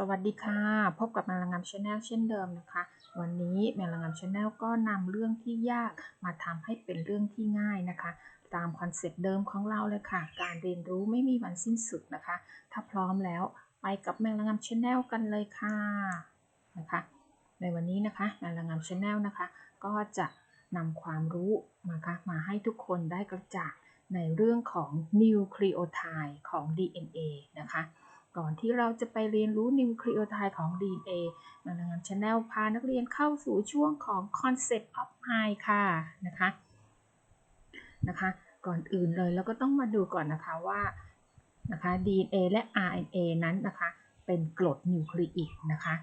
สวัสดีค่ะ พบกับแมลงงามชาแนลเช่นเดิมนะคะ วันนี้แมลงงามชาแนลก็นำเรื่องที่ยากมาทำให้เป็นเรื่องที่ง่ายนะคะ ตามคอนเซ็ปต์เดิมของเราเลยค่ะ การเรียนรู้ไม่มีวันสิ้นสุดนะคะ ถ้าพร้อมแล้วไปกับแมลงงามชาแนลกันเลยค่ะนะคะ ในวันนี้นะคะแมลงามชาแนลนะคะ ก็จะนำความรู้นะคะมาให้ทุกคนได้กระจ่างในเรื่องของนิวคลีโอไทด์ของ DNA นะคะ ก่อนที่เราจะไปเรียนรู้นิวคลีโอไทด์ของ DNA มานางามชาแนลพานักเรียนเข้าสู่ช่วงของ Concept of High ค่ะนะคะนะคะก่อนอื่นเลยเราก็ต้องมาดูก่อนนะคะว่านะคะ DNA และ RNA นั้นนะคะเป็นกรดนิวคลีอิกนะคะ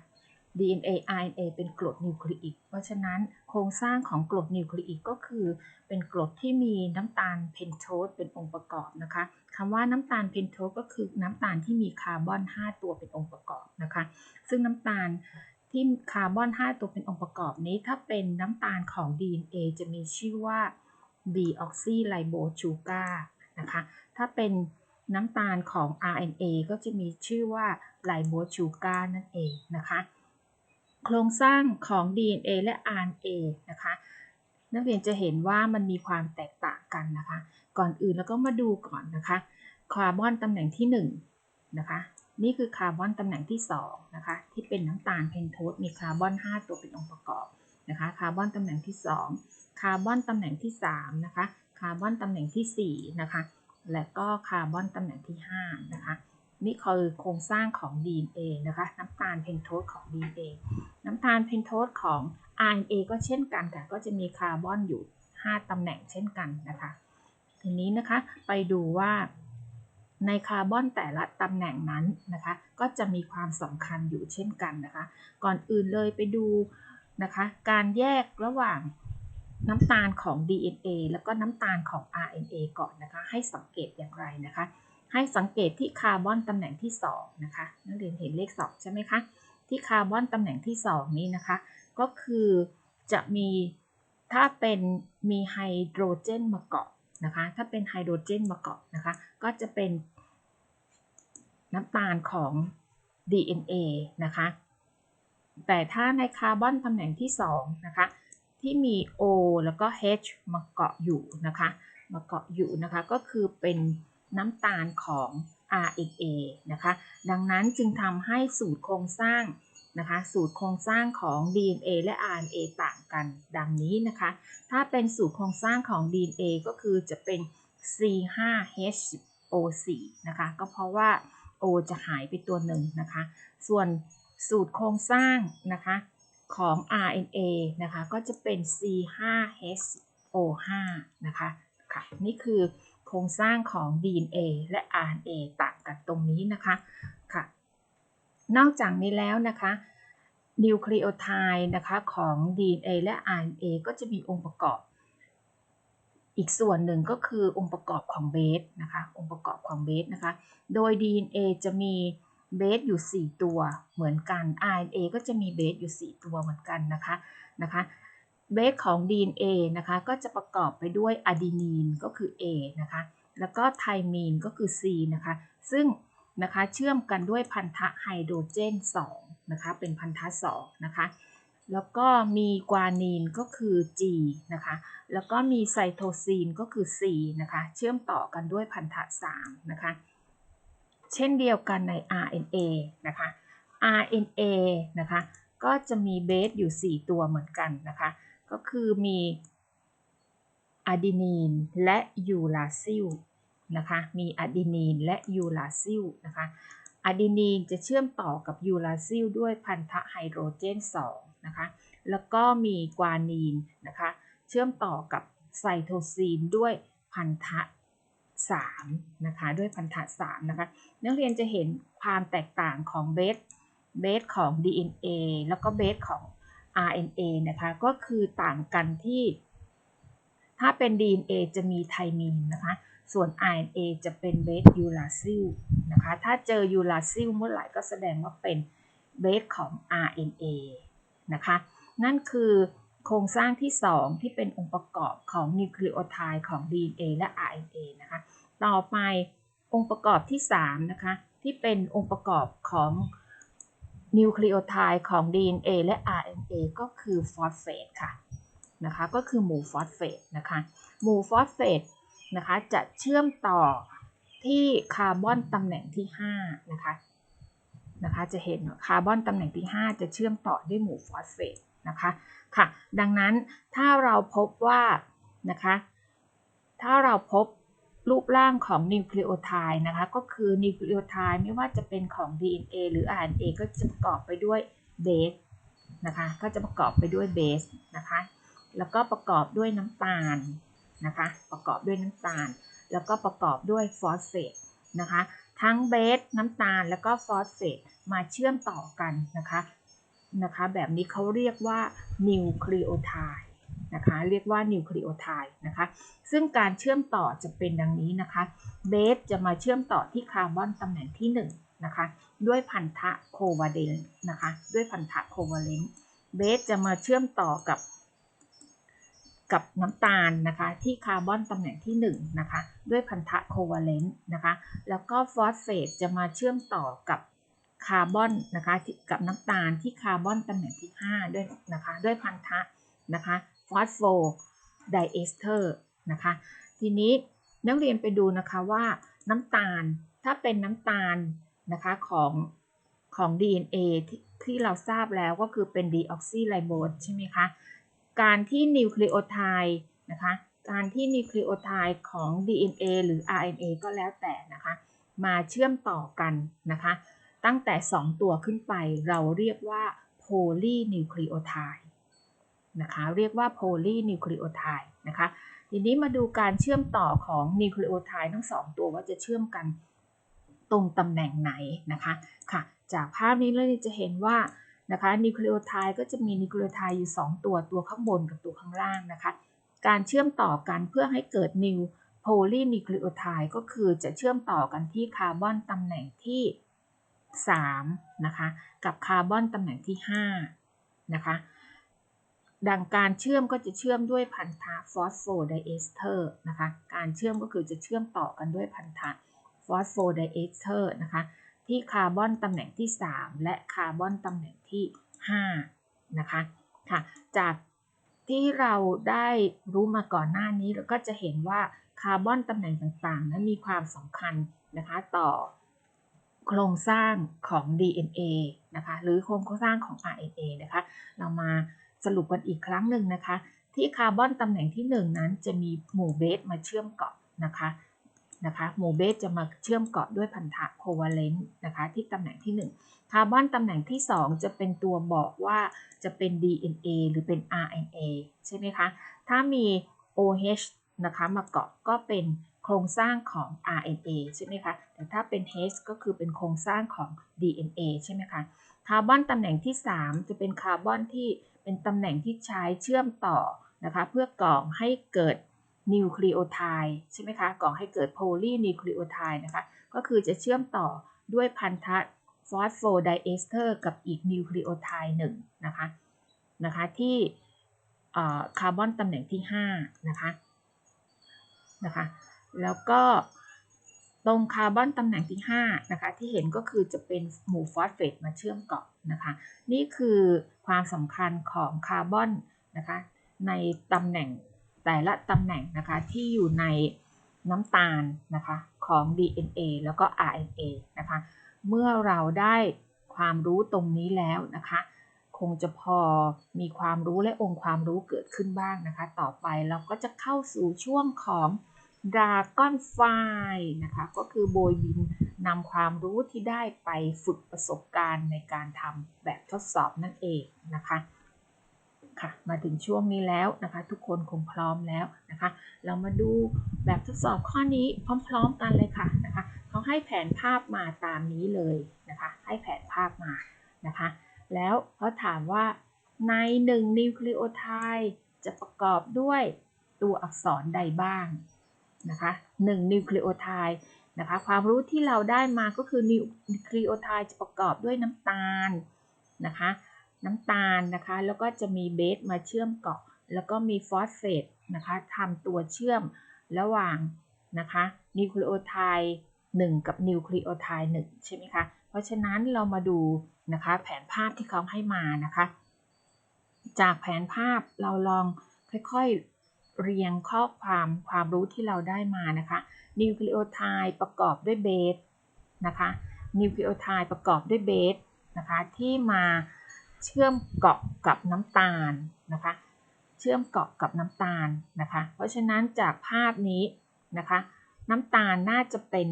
DNA RNA เป็นกรดนิวคลีอิก เพราะฉะนั้นโครงสร้างของกรดนิวคลีอิกก็คือ เป็นกรดที่มีน้ำตาลเพนโทสเป็นองค์ประกอบนะคะคำว่าน้ำตาลเพนโทสก็คือน้ำตาลที่มีคาร์บอน 5 ตัวเป็นองค์ประกอบนะคะ ซึ่งน้ำตาลที่คาร์บอน 5 ตัวเป็นองค์ประกอบนี้ ถ้าเป็นน้ำตาลของ DNA จะมีชื่อว่า deoxyribose นะคะ ถ้าเป็นน้ำตาลของ RNA ก็จะมีชื่อว่า ribose sugar นั่นเองนะคะ โครงสร้างของ DNA และ RNA นะคะ นักเรียนจะเห็นว่ามันมีความแตกต่างกันนะคะ ก่อนอื่นแล้วก็มาดูก่อนนะคะ คาร์บอนตำแหน่งที่1นะคะ นี่คือคาร์บอนตำแหน่งที่2นะคะ ที่เป็นน้ำตาลเพนโทสมีคาร์บอน 5 ตัวเป็นองค์ประกอบนะคะ คาร์บอนตำแหน่งที่ 2 คาร์บอนตำแหน่งที่3นะคะ คาร์บอนตำแหน่งที่4นะคะ และก็คาร์บอนตำแหน่งที่5นะคะ นี่คือโครงสร้างของ DNA นะคะน้ำตาลเพนโทสของ DNA น้ำตาลเพนโทสของ RNA ก็เช่นกันค่ะ ก็จะมีคาร์บอนอยู่ 5ตำแหน่งเช่นกันนะคะ ทีนี้นะคะไปดูว่าในคาร์บอนแต่ละตำแหน่งนั้นนะคะ ก็จะมีความสำคัญอยู่เช่นกันนะคะ ก่อนอื่นเลยไปดูนะคะ การแยกระหว่างน้ำตาลของ DNA แล้วก็น้ำตาลของ RNA ก่อนนะคะ ให้สังเกตอย่างไรนะคะ ให้สังเกตที่คาร์บอนตำแหน่งที่2นะคะนักเรียนเห็นเลข2ใช่ไหมคะที่คาร์บอนตำแหน่งที่ 2 นี้นะคะ ก็คือจะมีถ้าเป็นมีไฮโดรเจนมาเกาะนะคะถ้าเป็นไฮโดรเจนมาเกาะนะคะก็จะเป็นน้ำตาลของ DNA นะคะแต่ถ้าในคาร์บอนตำแหน่งที่2นะคะที่มี O แล้วก็ H มาเกาะอยู่นะคะมาเกาะอยู่นะคะก็คือเป็น น้ำตาลของ RNA นะคะ ดังนั้นจึงทำให้สูตรโครงสร้างนะคะ สูตรโครงสร้างของ DNA และ RNA ต่างกันดังนี้นะคะ ถ้าเป็นสูตรโครงสร้างของ DNA ก็คือจะเป็น C5HO4 นะคะ ก็เพราะว่า O จะหายไปตัวหนึ่งนะคะ ส่วนสูตรโครงสร้างนะคะของ RNA นะคะ ก็จะเป็น C5HO5 นะคะ ค่ะ นี่คือ ครงสร้างของ DNA และ RNA ต่างกันตรงนี้นะคะค่ะ นอกจากนี้แล้วนะคะนิวคลีโอไทด์นะคะของ DNA และ RNA ก็จะมีองค์ประกอบ อีกส่วนหนึ่งก็คือองค์ประกอบของเบสนะคะองค์ประกอบของเบสนะคะ โดย DNA จะมีเบสอยู่ 4 ตัวเหมือนกัน RNA ก็จะมีเบสอยู่ 4 ตัวเหมือนกันนะคะนะคะ เบสของ DNA นะคะก็จะประกอบไปด้วยอะดีนีนก็คือ A นะคะแล้วก็ไทมีนก็คือ C นะคะซึ่งนะคะเชื่อมกันด้วยพันธะไฮโดรเจน2นะคะเป็นพันธะ2นะคะแล้วก็มีกวานีนก็คือ G นะคะแล้วก็มีไซโทซีนก็คือ C นะคะเชื่อมต่อกันด้วยพันธะ3นะคะเช่นเดียวกันใน RNA นะคะ RNA นะคะก็จะมีเบสอยู่ 4 ตัวเหมือนกันนะคะ ก็คือมีอะดีนีนและยูราซิลนะคะ มีอะดีนีนและยูราซิลนะคะอะดีนีนจะเชื่อมต่อกับยูราซิลด้วยพันธะไฮโดรเจน2นะคะ แล้วก็มีกวานีนนะคะ เชื่อมต่อกับไซโทซีนด้วยพันธะ3นะคะ ด้วยพันธะ3นะคะ นักเรียนจะเห็นความแตกต่างของเบส เบสของ DNA แล้วก็เบสของ RNA นะคะก็คือต่างกันที่ ถ้าเป็น DNA จะมีไทมีนนะคะ ส่วน RNA จะเป็นเบสยูราซิลนะคะ ถ้าเจอยูราซิลเมื่อไหร่ก็แสดงว่าเป็นเบสของ RNA นะคะ นั่นคือโครงสร้างที่ 2 ที่เป็นองค์ประกอบของนิวคลีโอไทด์ของ DNA และ RNA นะคะ ต่อไปองค์ประกอบที่ 3 นะคะ ที่เป็นองค์ประกอบของ นิวคลีโอไทด์ของ DNA และ RNA ก็คือฟอสเฟตค่ะนะคะก็คือหมู่ฟอสเฟตนะคะหมู่ฟอสเฟตนะคะจะเชื่อมต่อที่คาร์บอนตำแหน่งที่5นะคะนะคะจะเห็นคาร์บอนตำแหน่งที่ 5 จะเชื่อมต่อด้วยหมู่ฟอสเฟตนะคะค่ะดังนั้นถ้าเราพบว่านะคะถ้าเราพบ รูปร่างของนิวคลีโอไทด์นะคะก็คือนิวคลีโอไทด์ไม่ว่าจะเป็นของ DNA หรือ RNA ก็จะประกอบไปด้วยเบสนะคะก็จะประกอบไปด้วยเบสนะคะแล้วก็ประกอบด้วยน้ำตาลนะคะประกอบด้วยน้ำตาล แล้วก็ประกอบด้วยฟอสเฟตนะคะทั้งเบสน้ำตาลแล้วก็ฟอสเฟตมาเชื่อมต่อกันนะคะนะคะแบบนี้เขาเรียกว่านิวคลีโอไทด์ นะคะเรียกว่านิวคลีโอไทด์นะคะซึ่งการเชื่อมต่อจะเป็นดังนี้นะคะเบสจะมาเชื่อมต่อที่คาร์บอนตำแหน่งที่1นะคะด้วยพันธะโควาเลนต์นะคะด้วยพันธะโควาเลนต์เบสจะมาเชื่อมต่อกับกับน้ำตาลนะคะที่คาร์บอนตำแหน่งที่1นะคะด้วยพันธะโควาเลนต์นะคะแล้วก็ฟอสเฟตจะมาเชื่อมต่อกับคาร์บอนนะคะกับน้ำตาลที่คาร์บอนตำแหน่งที่ 5 ด้วยนะคะด้วยพันธะนะคะ ฟอสโฟไดเอสเตอร์นะคะ ทีนี้นักเรียนไปดูนะคะว่าน้ำตาลถ้าเป็นน้ำตาลนะคะของของ DNA ทที่เราทราบแล้วก็คือเป็นดีออกซิไรโบสใช่ไหมคะ การที่นิวคลีโอไทด์นะคะ การที่นิวคลีโอไทด์ของ DNA หรือ RNA ก็แล้วแต่นะคะ มาเชื่อมต่อกันนะคะ ตั้งแต่ 2 ตัวขึ้นไปเราเรียกว่าโพลีนิวคลีโอไทด์ นะคะเรียกว่าโพลีนิวคลีโอไทด์นะคะทีนี้มาดูการเชื่อมต่อของนิวคลีโอไทด์ทั้ง2ตัวว่าจะเชื่อมกันตรงตำแหน่งไหนนะคะค่ะจากภาพนี้เราจะเห็นว่านะคะนิวคลีโอไทด์ก็จะมีนิวคลีโอไทด์อยู่ 2 ตัวตัวข้างบนกับตัวข้างล่างนะคะการเชื่อมต่อกันเพื่อให้เกิดนิวโพลีนิวคลีโอไทด์ก็คือจะเชื่อมต่อกันที่คาร์บอนตำแหน่งที่3นะคะกับคาร์บอนตำแหน่งที่5นะคะ ดังการเชื่อมก็จะเชื่อมด้วยพันธะฟอสโฟไดเอสเตอร์นะคะ การเชื่อมก็คือจะเชื่อมต่อกันด้วยพันธะฟอสโฟไดเอสเตอร์นะคะ ที่คาร์บอนตำแหน่งที่ 3 และคาร์บอนตำแหน่งที่ 5 นะคะ ค่ะ จากที่เราได้รู้มาก่อนหน้านี้เราก็จะเห็นว่าคาร์บอนตำแหน่งต่างๆ นั้นมีความสำคัญนะคะต่อโครงสร้างของ DNA นะคะ หรือโครงสร้างของ RNA นะคะ เรามา สรุปกันอีกครั้งหนึ่งนะคะ ที่คาร์บอนตำแหน่งที่ 1 นั้นจะมีหมู่เบสมาเชื่อมเกาะนะคะนะคะหมู่เบสจะมาเชื่อมเกาะด้วยพันธะโควาเลนต์นะคะที่ตำแหน่งที่ 1 คาร์บอนตำแหน่งที่ 2 จะเป็นตัวบอกว่าจะเป็น DNA หรือเป็น RNA ใช่ไหมคะ ถ้ามี OH นะคะมาเกาะก็เป็นโครงสร้างของ RNA ใช่ไหมคะ แต่ถ้าเป็น H ก็คือเป็นโครงสร้างของ DNA ใช่ไหมคะ คาร์บอนตำแหน่งที่ 3 จะเป็นคาร์บอนที่ เป็นตำแหน่งที่ใช้เชื่อมต่อนะคะเพื่อก่อให้เกิดนิวคลีโอไทด์ใช่ไหมคะก่อให้เกิดโพลีนิวคลีโอไทด์นะคะก็คือจะเชื่อมต่อด้วยพันธะฟอสโฟไดเอสเตอร์กับอีกนิวคลีโอไทด์หนึ่งนะคะนะคะที่คาร์บอนตำแหน่งที่5นะคะนะคะแล้วก็ตรงคาร์บอนตำแหน่งที่5นะคะที่เห็นก็คือจะเป็นหมู่ฟอสเฟตมาเชื่อมเกาะ นะคะ นี่คือความสำคัญของคาร์บอนนะคะในตำแหน่งแต่ละตำแหน่งนะคะที่อยู่ในน้ำตาลนะคะของ DNA แล้วก็ RNA นะคะเมื่อเราได้ความรู้ตรงนี้แล้วนะคะ คงจะพอมีความรู้และองค์ความรู้เกิดขึ้นบ้างนะคะ ต่อไปเราก็จะเข้าสู่ช่วงของดราก้อนไฟนะคะ ก็คือโบยบิน นำความรู้ที่ได้ไปฝึกประสบการณ์ในการทำแบบทดสอบนั่นเองนะคะค่ะมาถึงช่วงนี้แล้วนะคะ ทุกคนคงพร้อมแล้วนะคะ เรามาดูแบบทดสอบข้อนี้พร้อมๆกันเลยค่ะนะคะเขาให้แผนภาพมาตามนี้เลยนะคะ ให้แผนภาพมานะคะ แล้วเขาถามว่าใน1นิวคลีโอไทด์จะประกอบด้วยตัวอักษรใดบ้างนะคะ1นิวคลีโอไทด์ นะคะความรู้ที่เราได้มาก็คือนิวคลีโอไทด์จะประกอบด้วยน้ำตาลนะคะน้ำตาลนะคะแล้วก็จะมีเบสมาเชื่อมเกาะ แล้วก็มีฟอสเฟตนะคะทำตัวเชื่อมระหว่างนะคะนิวคลีโอไทด์1กับนิวคลีโอไทด์1ใช่ไหมคะเพราะฉะนั้นเรามาดูนะคะแผนภาพที่เขาให้มานะคะ จากแผนภาพเราลองค่อยๆ เรียงข้อความความรู้ที่เราได้มานะคะนิวคลีโอไทด์ประกอบด้วยเบสนะคะนิวคลีโอไทด์ประกอบด้วยเบสนะคะที่มาเชื่อมเกาะกับน้ำตาลนะคะ เชื่อมเกาะกับน้ำตาลนะคะ เพราะฉะนั้นจากภาพนี้นะคะ น้ำตาลน่าจะเป็น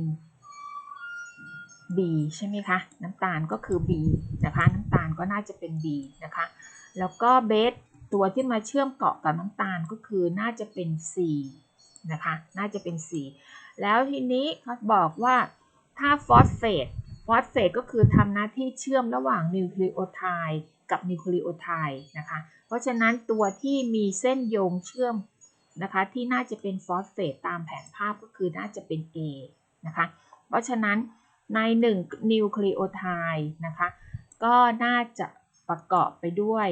B ใช่ไหมคะ น้ำตาลก็คือ B นะคะ น้ำตาลก็น่าจะเป็น B นะคะ แล้วก็เบส ตัวที่มาเชื่อมเกาะกับน้ำตาลก็คือน่าจะเป็น C นะคะ น่าจะเป็น C แล้วทีนี้เขาบอกว่าถ้าฟอสเฟต ฟอสเฟตก็คือทำหน้าที่เชื่อมระหว่างนิวคลีโอไทด์กับนิวคลีโอไทด์นะคะ เพราะฉะนั้นตัวที่มีเส้นโยงเชื่อมนะคะที่น่าจะเป็นฟอสเฟตตามแผนภาพก็คือน่าจะเป็น A นะคะ เพราะฉะนั้นใน1นิวคลีโอไทด์นะคะ ก็น่าจะประกอบไปด้วย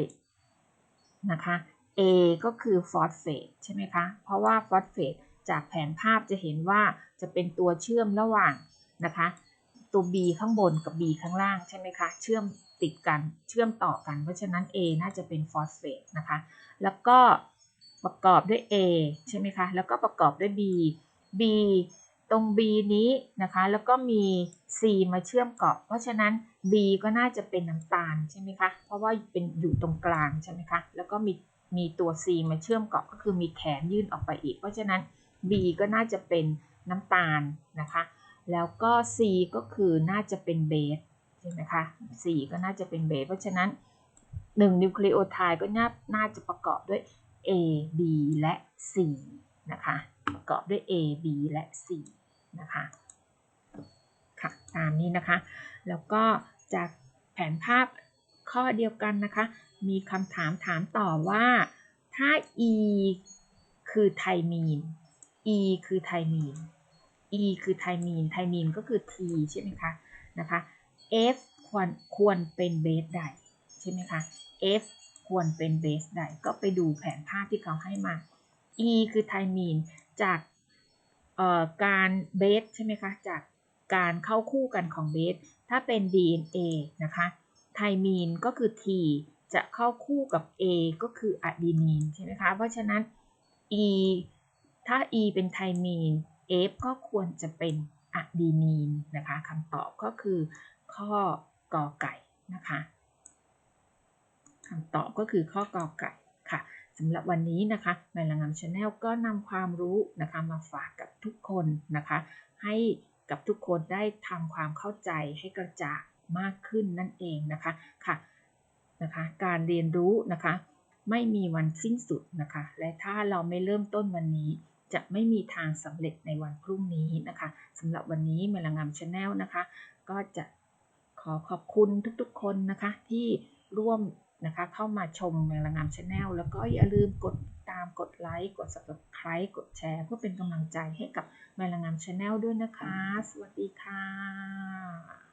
นะคะ A ก็คือฟอสเฟตใช่ไหมคะ เพราะว่าฟอสเฟตจากแผนภาพจะเห็นว่าจะเป็นตัวเชื่อมระหว่างนะคะ ตัว B ข้างบนกับ B ข้างล่างใช่ไหมคะ เชื่อมติดกันเชื่อมต่อกัน เพราะฉะนั้น A น่าจะเป็นฟอสเฟตนะคะ แล้วก็ประกอบด้วย A ใช่ไหมคะ แล้วก็ประกอบด้วย B B ตรง B นี้นะคะ แล้วก็มี C มาเชื่อมเกาะ เพราะฉะนั้น B ก็น่าจะเป็นน้ำตาลใช่ไหมคะ เพราะว่าเป็นอยู่ตรงกลางใช่ไหมคะ แล้วก็มีมีตัว C มาเชื่อมเกาะก็คือมีแขนยื่นออกไปอีก เพราะฉะนั้น B ก็น่าจะเป็นน้ำตาลนะคะ แล้วก็ C ก็คือน่าจะเป็นเบสใช่ไหมคะ C ก็น่าจะเป็นเบส เพราะฉะนั้น 1 นิวคลีโอไทด์ก็น่าน่าจะประกอบด้วย A B และ C นะคะ ประกอบด้วย A B และ C นะคะค่ะตามนี้นะคะ แล้วก็จากแผนภาพข้อเดียวกันนะคะ มีคำถามถามต่อว่าถ้า E คือไทมีน E คือไทมีน E คือไทมีน ไทมีนก็คือ T ใช่ไหมคะนะคะ F ควรควรเป็นเบสใดใช่ไหมคะ F ควรเป็นเบสใดก็ไปดูแผนภาพที่เขาให้มา E คือไทมีนจาก การเบสใช่ไหมคะจากการเข้าคู่กันของเบสถ้าเป็น DNA นะคะไทมีนก็คือ T จะเข้าคู่กับ A ก็คืออะดีนีนใช่ไหมคะ เพราะฉะนั้น E ถ้า E เป็นไทมีน F ก็ควรจะเป็นอะดีนีนนะคะคำตอบก็คือข้อกอไก่นะคะคำตอบก็คือข้อกอไก่ สำหรับวันนี้นะคะแมลงามชาแนลก็นำความรู้นะคะมาฝากกับทุกคนนะคะ ให้กับทุกคนได้ทำความเข้าใจให้กระจ่างมากขึ้นนั่นเองนะคะค่ะนะคะการเรียนรู้นะคะไม่มีวันสิ้นสุดนะคะ และถ้าเราไม่เริ่มต้นวันนี้ จะไม่มีทางสำเร็จในวันพรุ่งนี้นะคะสำหรับวันนี้เมลงามชาแนลนะคะ ก็จะขอขอบคุณทุกๆคนนะคะที่ร่วม นะคะเข้ามาชมแมลงามชาแนลแล้วก็อย่าลืมกดตามกดไลค์กด subscribe กดแชร์เพื่อเป็นกำลังใจให้กับแมลงามชาแนลด้วยนะคะ สวัสดีค่ะ